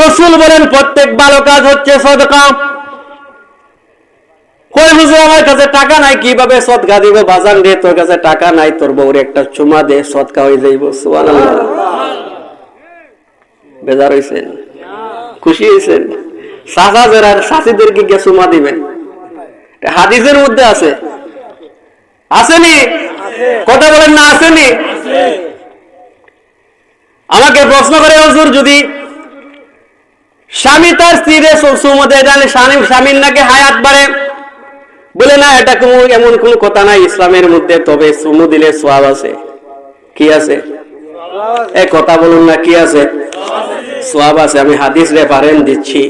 রসুল বলেন, প্রত্যেক ভালো কাজ হচ্ছে সদকা। আমার কাছে টাকা নাই, কীভাবে দিব? তোর কাছে টাকা নাই, তোর বউরে একটা চুমা হয়ে যাইব বেজার হইছেন। খুশি হয়েছেন সাসাদের আর শাসিদেরকে গিয়ে চুমা দিবেন। হাদিসের মধ্যে আছে। আসেনি কথা বলেন না আসেনি আমাকে প্রশ্ন করে, হুজুর, যদি স্বামী তার স্ত্রীরে সুমতে জানে স্বামী স্বামীর নাকি হায়াত বাড়ে? বলে, না, এটা কোনো এমন কোন কথা নাই ইসলামের মধ্যে, তবে সুমু দিলে সোয়াব আছে। কি আছে? এ কথা বলুন না, কি আছে? সোয়াব আছে, আমি হাদিস রেফারেন দিচ্ছি।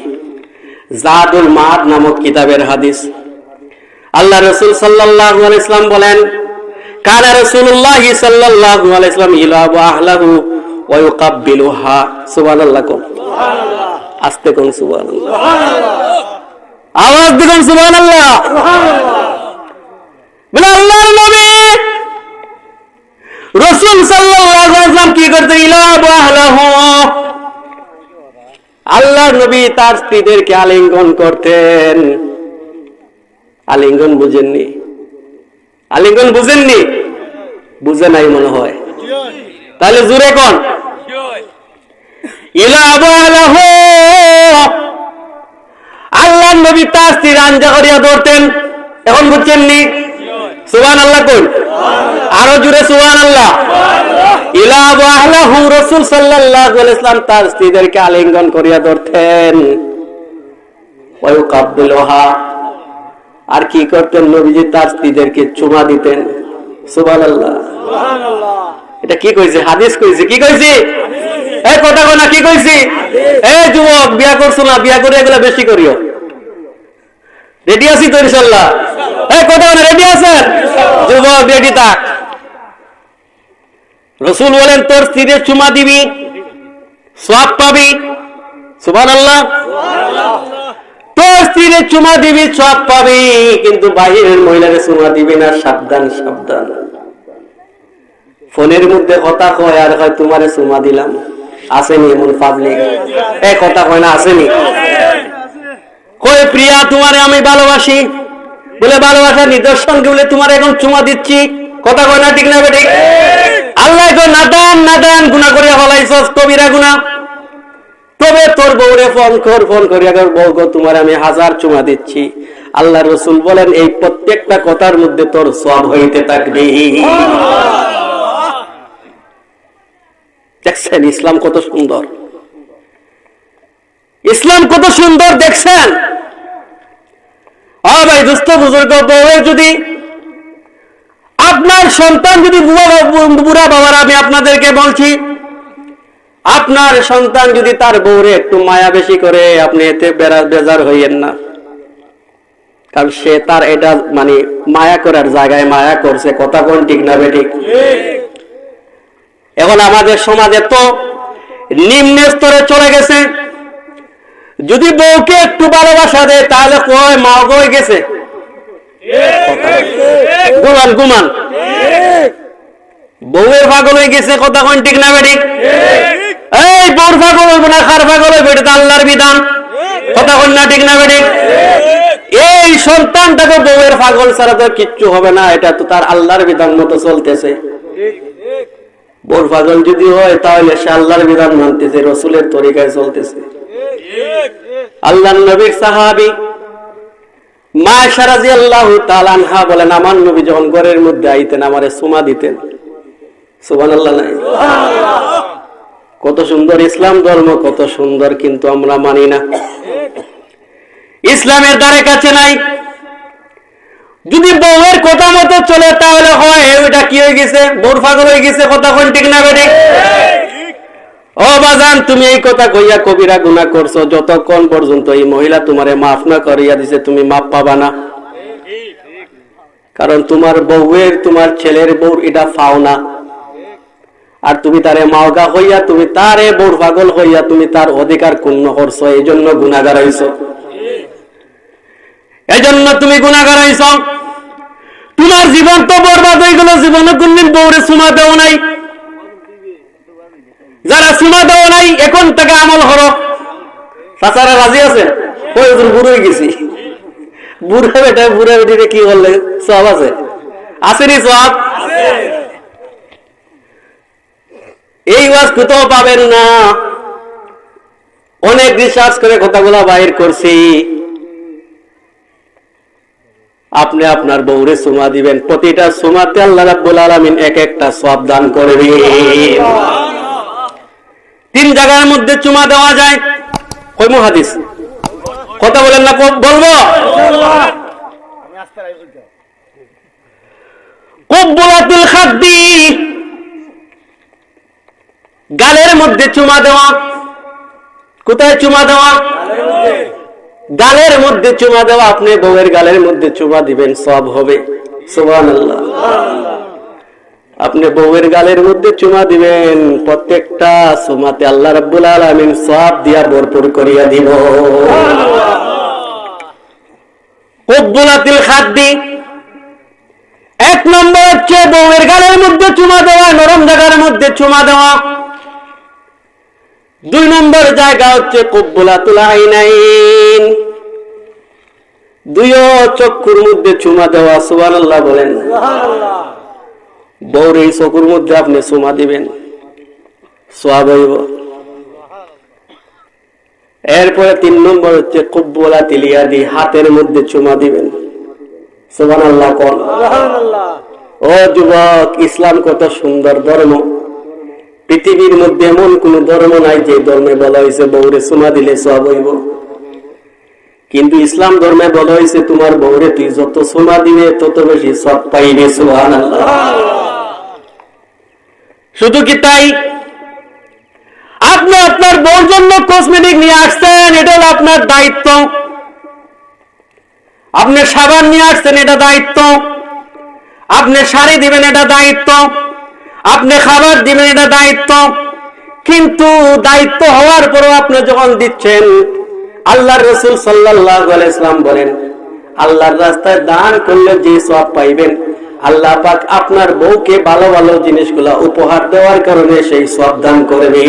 জাদুল মাদ নামক কিতাবের হাদিস। আল্লাহ রসুল আলাইহি ইসলাম বলেন, কানা রাসূলুল্লাহ সাল্লাল্লাহু আলাইহি ইসলাম ইলাবু আহলাহু কোন আস্তে কোন সুবহানাল্লাহ। আওয়াজ দিবেন সুবহানাল্লাহ। বলে আল্লাহর নবী। রাসূল সাল্লাল্লাহু আলাইহি কি করতেন ইলাবু আহলাহু। আল্লাহর নবী তার স্ত্রীদেরকে আলিঙ্গন করতেন। আলিঙ্গন বুঝেননি। আলিঙ্গন বুঝেননি? বুঝে নাই মনে হয়। তাহলে জুড়ে কোন? আল্লাহ নবী তার আঞ্জা করিয়া ধরতেন। এখন বুঝছেননি সুবান আল্লাহ কোন আরও জুড়ে সুবান আল্লাহ ইলাবু আহলাহু রাসূল সাল্লাল্লাহু আলাইহি ইসলাম তার স্ত্রীদেরকে আলিঙ্গন করিয়া ধরতেন। আর কি করতেন নবীজি? তার স্ত্রীদেরকে চুমা দিতেন। সুবান আল্লাহ এটা কি কইছে? হাদিস কইছে। কি কইছি? এই কথা কনা কি কইছি? এই যুবক, বিয়া করছ না, বিয়া করে এগুলা বেশি করিও। রেডি আছি তো, ইনশাল্লাহ? কথা রেডি আছেন? যুবক রেডি থাক। রসুল বলেন, তোর স্ত্রীর চুমা দিবি সব পাবি। সুবান আল্লাহ তোর স্ত্রীর চুমা দিবি পাবি, কিন্তু বাহিরের মহিলারে চুমা দিবি না, সাবধান সাবধান। ফোনের মধ্যে কথা কয়, আর হয় তোমারে চুমা দিলাম। আসেনি এমন পাবলিক এ, কথা কয় না, আসেনি। কই প্রিয়া, তোমারে আমি ভালোবাসি। বলে ভালোবাসার নিদর্শন বলে তোমার এখন চুমা দিচ্ছি? কথা কয় না, ঠিক না, বেঠিক? আল্লাহ নাদান নাদান গুণা করিয়া ফলাইছস কবিরা গুণা তবে তোর বউরে ফোন কর, ফোন করিয়া কর, বউ গো, তোমার আমি হাজার চুমা দিচ্ছি। আল্লাহ রসুল বলেন, এই প্রত্যেকটা কথার মধ্যে তোর সব হইতে থাকবে। দেখছেন? ইসলাম কত সুন্দর। ইসলাম কত সুন্দর, দেখছেন? ভাই, দুস্থ বুজুর্গ বউয়ের যদি আপনার সন্তান যদি বুড়া বাবার, আমি আপনাদেরকে বলছি, আপনার সন্তান যদি তার বউরে একটু মায়া বেশি করে, আপনি এতে বেড়া বেজার হইয়েন না। কারণ সে তার এটা মানে মায়া করার জায়গায় মায়া করছে, কথা কোন ঠিক না বেঠিক এখন আমাদের সমাজে তো নিম্ন স্তরে চলে গেছে। যদি বউকে একটু ভালোবাসা দেয়, তাহলে কয় মা হয়ে গেছে? গুমান গুমান। বউয়ের পাগল হয়ে গেছে, কথা কোন ঠিক না এই, বউর পাগল হইব না, কার পাগল হইব, এটা আল্লাহর বিধান। কথা কোন না ঠিক না এই সন্তানটাকে বউয়ের পাগল ছাড়া তো কিচ্ছু হবে না, এটা তো তার আল্লাহর বিধান মতো চলতেছে। পাগল যদি হয়, তাহলে সে আল্লাহর বিধান মানতেছে, রসুলের তরিকায় চলতেছে। আল্লাহ নবীর সাহাবি মা সারাজি আল্লাহ তালানহা বলেন, আমার নবী যখন ঘরের মধ্যে আইতেন সুমা দিতেন। সুবান আল্লাহ নাই। কত সুন্দর ইসলাম ধর্ম, কত সুন্দর কিন্তু আমরা মানি না। ইসলামের দ্বারে কাছে নাই। যদি বউয়ের কথা মতো চলে তাহলে হয় ওইটা কি হয়ে গেছে? বউর পাগল হয়ে গেছে, কথা কোন ঠিক না বেঠিক ও বাজান, তুমি এই কথা কইয়া কবিরা গুণা করছ, যতক্ষণ পর্যন্ত এই মহিলা তোমারে মাফ না করিয়া দিছে, তুমি মাপ পাবা না। কারণ তোমার বউয়ের, তোমার ছেলের বউর এটা ফাও না। আর তুমি তারে মাওগা হইয়া, তুমি তারে বউর পাগল হইয়া, তুমি তার অধিকার ক্ষুণ্ণ করছ এই জন্য গুণাগার হইছো। এই জন্য তুমি গুণাগার হইছ। তোমার জীবন তো বরবাদ হয়ে গেল, জীবনে কোনদিন বউরে সুমা দেও নাই। যারা সুমা দেওয়া নাই, এখন থেকে আমল হরো চাচারা রাজি আছে? বুড়ো গেছি। বুড়া বেটা, বুড়া বেটিতে কি সব আছে। আসেনি সব? এই ওয়াজ কোথাও পাবেন না। অনেক রিসার্চ করে কথাগুলা বাইর করছি। আপনি আপনার বউরে সুমা দিবেন। প্রতিটা সুমাতে আল্লাহ রাব্বুল আলামিন এক একটা সব দান করবেন। তিন জায়গার মধ্যে চুমা দেওয়া যায়। কই হাদিস কথা বলেন না বলব? কব্বুলাতুল খাদ্দি। গালের মধ্যে চুমা দেওয়া। কোথায় চুমা দেওয়া? গালের মধ্যে চুমা দেওয়া, আপনি বউয়ের গালের মধ্যে চুমা দিবেন, সব হবে। সুবহানাল্লাহ। আপনি বউয়ের গালের মধ্যে চুমা দিবেন, প্রত্যেকটা সুমাতে আল্লাহ রাব্বুল আলামিন সব দিয়া ভরপুর করিয়া দিব। কব্বুলাতিল খাদ্দি এক নম্বর হচ্ছে বউয়ের গালের মধ্যে চুমা দেওয়া, নরম জায়গার মধ্যে চুমা দেওয়া। দুই নম্বর জায়গা হচ্ছে কব্বুলাতুল আইনাইন। দুইও চক্ষুর মধ্যে চুমা দেওয়া সুবহানাল্লাহ বলেন। বউর এই চকুর মধ্যে আপনি চুমা দিবেন সোয়াব হইব। এরপরে তিন নম্বর হচ্ছে কব্বুলা তিলিয়াদি হাতের মধ্যে চুমা দিবেন। সুবহানাল্লাহ কোন। ও যুবক ইসলাম কত সুন্দর ধর্ম। পৃথিবীর মধ্যে এমন কোন ধর্ম নাই যে ধর্মে বলা হয়েছে বউরে চুমা দিলে সব হইব। কিন্তু ইসলাম ধর্মে বলা হয়েছে, তোমার বউরে তুই যত চুমা দিবে, তত বেশি সব পাইবে সুহান শুধু কি তাই? আপনি আপনার বউর জন্য কসমেটিক নিয়ে আসছেন, এটা হলো আপনার দায়িত্ব। আপনি সাবান নিয়ে আসছেন, এটা দায়িত্ব। আপনি শাড়ি দিবেন, এটা দায়িত্ব। আপনি খাবার দিবেন, এটা দায়িত্ব। কিন্তু দায়িত্ব হওয়ার পরও আপনি যখন দিচ্ছেন আল্লাহ রসুল সাল্লাহ ইসলাম বলেন, আল্লাহর রাস্তায় দান করলে যে সব পাইবেন, আল্লাহ পাক আপনার বউকে ভালো ভালো জিনিসগুলা উপহার দেওয়ার কারণে সেই সব দান করবে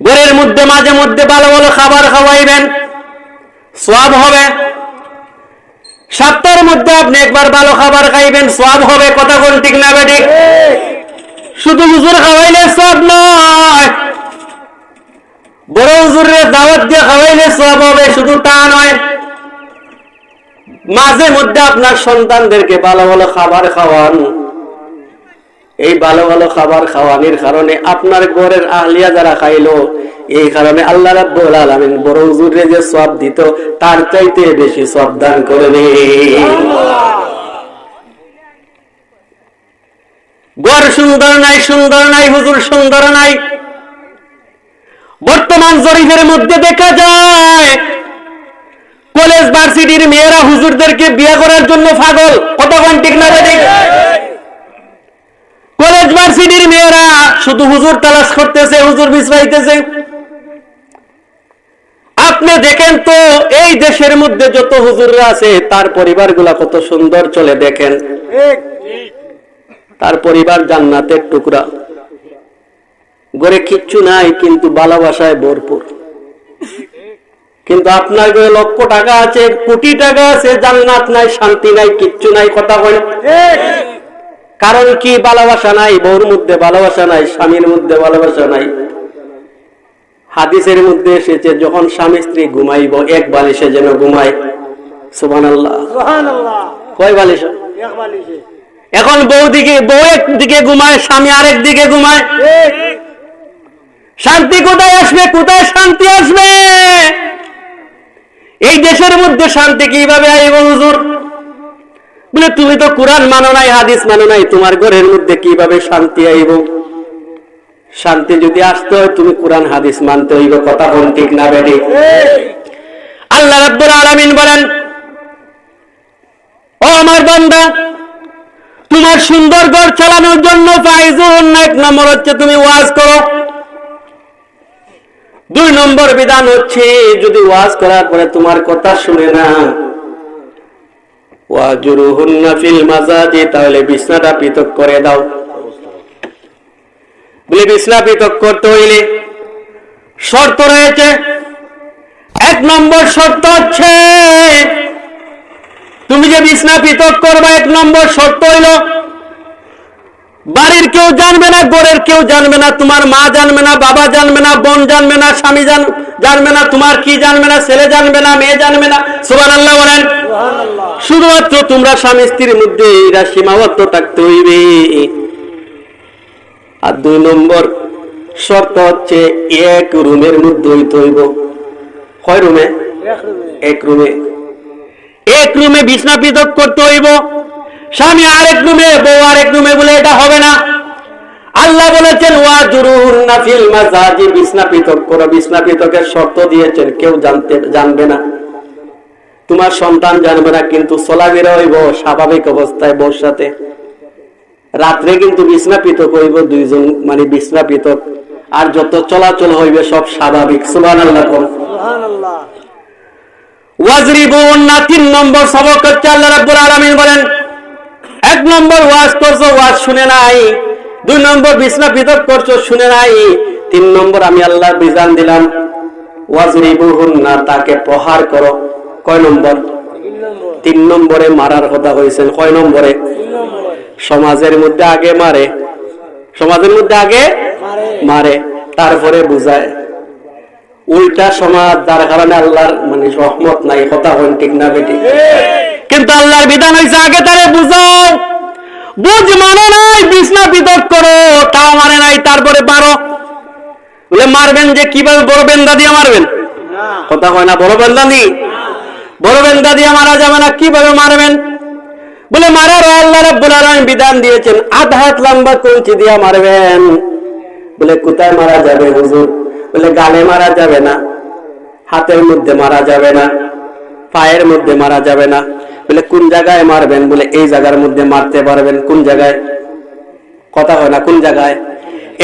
ঘরের মধ্যে মাঝে মধ্যে ভালো ভালো খাবার খাওয়াইবেন সব হবে। সপ্তাহের মধ্যে আপনি একবার ভালো খাবার খাইবেন সব হবে, কথা কোন ঠিক না বেঠিক শুধু হুজুর খাওয়াইলে সব নয়। বড় হুজুরের দাওয়াত দিয়ে খাওয়াইলে সব হবে, শুধু তা নয়। মাঝে মধ্যে আপনার সন্তানদেরকে ভালো ভালো খাবার খাওয়ান। এই ভালো ভালো খাবার খাওয়ানোর কারণে আপনার ঘরের আহলিয়া যারা খাইলো এই কারণে আল্লাহ রাব্বুল আলামিন বড় হুজুরে যে সব দিত, তার চাইতে বেশি সব দান করবে ঘর সুন্দর নাই সুন্দর নাই, হুজুর সুন্দর নাই। বর্তমান জরিফের মধ্যে দেখা যায়, কলেজ ভার্সিটির মেয়েরা হুজুরদেরকে বিয়ে করার জন্য পাগল। কতক্ষণ ঠিক না কলেজ ভার্সিটির মেয়েরা শুধু হুজুর তালাশ করতেছে, হুজুর বিছরাইতেছে আপনি দেখেন তো, এই দেশের মধ্যে যত হুজুররা আছে, তার পরিবারগুলা কত সুন্দর চলে দেখেন। তার পরিবার জান্নাতের টুকরা। গড়ে কিচ্ছু নাই, কিন্তু ভালোবাসায় ভরপুর। কিন্তু আপনার ঘরে লক্ষ টাকা আছে, কোটি টাকা আছে, জান্নাত নাই, শান্তি নাই, কিচ্ছু নাই, কথা বলে কারণ কি ভালোবাসা নাই? বউর মধ্যে ভালোবাসা নাই, স্বামীর মধ্যে ভালোবাসা নাই। হাদিসের মধ্যে এসেছে যখন স্বামী স্ত্রী ঘুমাইব এক বালিশে যেন ঘুমায়। সুবান কয় বালিশ? এখন বউ দিকে বউ এক দিকে ঘুমায় স্বামী আরেক দিকে ঘুমায়। শান্তি কোথায় আসবে? কোথায় শান্তি আসবে? এই দেশের মধ্যে শান্তি কীভাবে আইব হুজুর? বলে তুমি তো কোরআন মানো নাই হাদিস মানো নাই তোমার ঘরের মধ্যে কীভাবে শান্তি আইব? শান্তি যদি আসতে হয় তুমি কোরআন, হাদিস মানতে হইব, কথা কোন ঠিক না, বেটি? আল্লাহ রাব্বুল আলামিন বলেন, ও আমার বান্দা, তোমার সুন্দর ঘর চালানোর জন্য ফাইজুন এক নম্বর হচ্ছে তুমি ওয়াজ করো। দুই নম্বর বিধান হচ্ছে, যদি ওয়াজ করার পরে তোমার কথা শুনে না, ওয়াজুরুহুন্না ফিল মাজাজি, তাহলে বিছনাটা পৃথক করে দাও। বলে বিছনা পৃথক করতে হইলে শর্ত রয়েছে। এক নম্বর শর্ত হচ্ছে তুমি যে বিছনা পৃথক করবে এক নম্বর শর্ত হইল বাড়ির কেউ জানবে না গোড়ের কেউ জানবে না তোমার মা জানবে না বাবা জানবে না বোন জানবে না স্বামী জানবে না তোমার কি জানবে না ছেলে জানবে না মেয়ে জানবে না সুবান আল্লাহ বলেন শুধুমাত্র তোমরা স্বামী স্ত্রীর মধ্যে এরা সীমাবদ্ধ থাকতে হইবে। আর দুই নম্বর শর্ত হচ্ছে এক রুমের মধ্যে হইতে হইব। কয় রুমে? এক রুমে। এক রুমে বিছনা পৃথক করতে হইব। স্বামী আরেক রুমে, বউ আরেক রুমে বলে এটা হবে না। আল্লাহ বলেছেন ওয়া জুরুন নাফিল মাজাজি বিছনা পৃথক করো। বিছনা পৃথকের শর্ত দিয়েছেন, কেউ জানতে, জানবে না। তোমার সন্তান জানবে না, কিন্তু চলাফেরা হইব স্বাভাবিক অবস্থায় বউর সাথে। রাত্রে কিন্তু বিছনা পৃথক হইব দুইজন মানে বিছনা পৃথক। আর যত চলাচল হইবে সব স্বাভাবিক। সুবহানাল্লাহ কোন তিন নম্বর সবক হচ্ছে আল্লাহ রাব্বুল আলামিন বলেন এক নম্বর ওয়াজ করছ ওয়াজ শুনে নাই। দুই নম্বর বিছনা পৃথক করছ শুনে নাই। তিন নম্বর আমি আল্লাহ বিধান দিলাম ওয়াজরিবুহুন না তাকে প্রহার করো। কয় নম্বর? তিন নম্বরে। মারার কথা হয়েছে কয় নম্বরে? সমাজের মধ্যে আগে মারে। সমাজের মধ্যে আগে মারে। তারপরে বুঝায়। উল্টা সমাজ যার কারণে আল্লাহর মানে রহমত নাই কথা হন ঠিক না বেটি কিন্তু আল্লাহর বিধান হয়েছে আগে তারে বুঝাও। বুঝ মানে নাই বিছনা পৃথক করো তাও মানে নাই তারপরে পারো। বলে মারবেন যে কীভাবে বড় বেন্দা দিয়ে মারবেন? কথা হয় না বড় বেন্দা দি বড় বেন্দা দিয়ে মারা যাবে না কীভাবে মারবেন? বলে মারার আল্লাহ রাব্বুল আলামিন বিধান দিয়েছেন, আধ হাত লম্বা কঞ্চি দিয়া মারবেন। বলে, কোথায় মারা যাবে হুজুর? বলে, গালে মারা যাবে না, হাতের মধ্যে মারা যাবে না, পায়ের মধ্যে মারা যাবে না। বলে, কোন জায়গায় মারবেন? বলে, এই জায়গার মধ্যে মারতে পারবেন। কোন জায়গায়? কথা হয় না, কোন জায়গায়?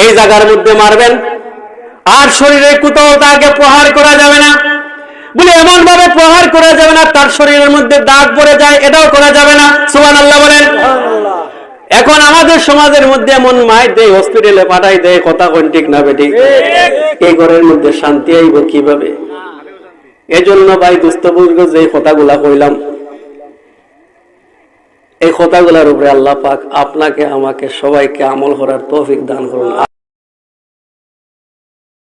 এই জায়গার মধ্যে মারবেন। আর শরীরে কোথাও তাকে প্রহার করা যাবে না। বলে এমন ভাবে প্রহার করা যাবে না তার শরীরের মধ্যে দাগ পড়ে যায় এটাও করা যাবে না। সুবান আল্লাহ বলেন এখন আমাদের সমাজের মধ্যে এমন মায়ের দেয় হসপিটালে পাঠাই দেয় কথা কোন ঠিক না বেটি এই ঘরের মধ্যে শান্তি আইব কীভাবে? এজন্য ভাই দুস্থ বুঝব যে কথাগুলা কইলাম এই কথাগুলোর উপরে আল্লাহ পাক আপনাকে আমাকে সবাইকে আমল করার তৌফিক দান করুন।